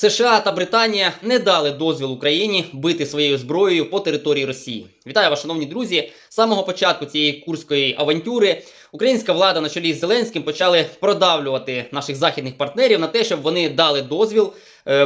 США та Британія не дали дозвіл Україні бити своєю зброєю по території Росії. Вітаю вас, шановні друзі. З самого початку цієї курської авантюри українська влада на чолі з Зеленським почали продавлювати наших західних партнерів на те, щоб вони дали дозвіл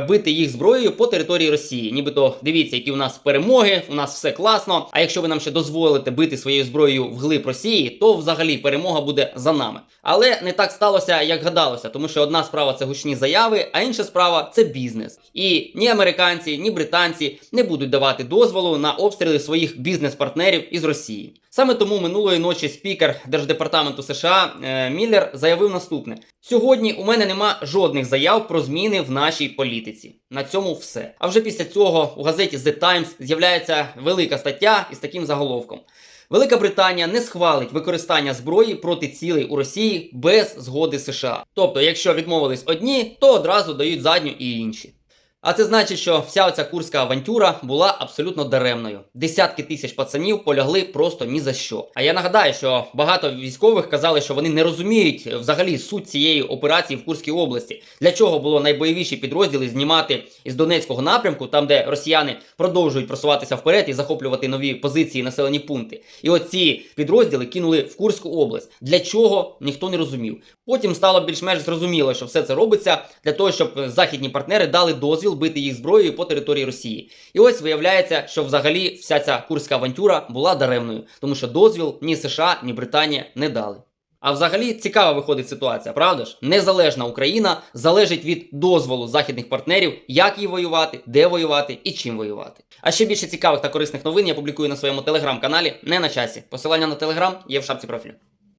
бити їх зброєю по території Росії. Нібито дивіться, які у нас перемоги, у нас все класно. А якщо ви нам ще дозволите бити своєю зброєю вглиб Росії, то взагалі перемога буде за нами. Але не так сталося, як гадалося, тому що одна справа це гучні заяви, а інша справа це бізнес. І ні американці, ні британці не будуть давати дозволу на обстріли своїх бізнес-партнерів із Росії. Саме тому минулої ночі спікер Держдепартаменту США е, Міллер заявив наступне: сьогодні у мене нема жодних заяв про зміни в нашій політиці. На цьому все. А вже після цього у газеті The Times з'являється велика стаття із таким заголовком. Велика Британія не схвалить використання зброї проти цілей у Росії без згоди США. Тобто, якщо відмовились одні, то одразу дають задню і інші. А це значить, що вся оця курська авантюра була абсолютно даремною. Десятки тисяч пацанів полягли просто ні за що. А я нагадаю, що багато військових казали, що вони не розуміють взагалі суть цієї операції в Курській області. Для чого було найбойовіші підрозділи знімати із Донецького напрямку, там де росіяни продовжують просуватися вперед і захоплювати нові позиції, населені пункти. І от ці підрозділи кинули в Курську область. Для чого ніхто не розумів. Потім стало більш-менш зрозуміло, що все це робиться для того, щоб західні партнери дали дозвіл бити їх зброєю по території Росії. І ось виявляється, що взагалі вся ця курська авантюра була даремною, тому що дозвіл ні США, ні Британія не дали. А взагалі цікава виходить ситуація, правда ж? Незалежна Україна залежить від дозволу західних партнерів, як їй воювати, де воювати і чим воювати. А ще більше цікавих та корисних новин я публікую на своєму телеграм-каналі не на часі. Посилання на телеграм є в шапці профілю.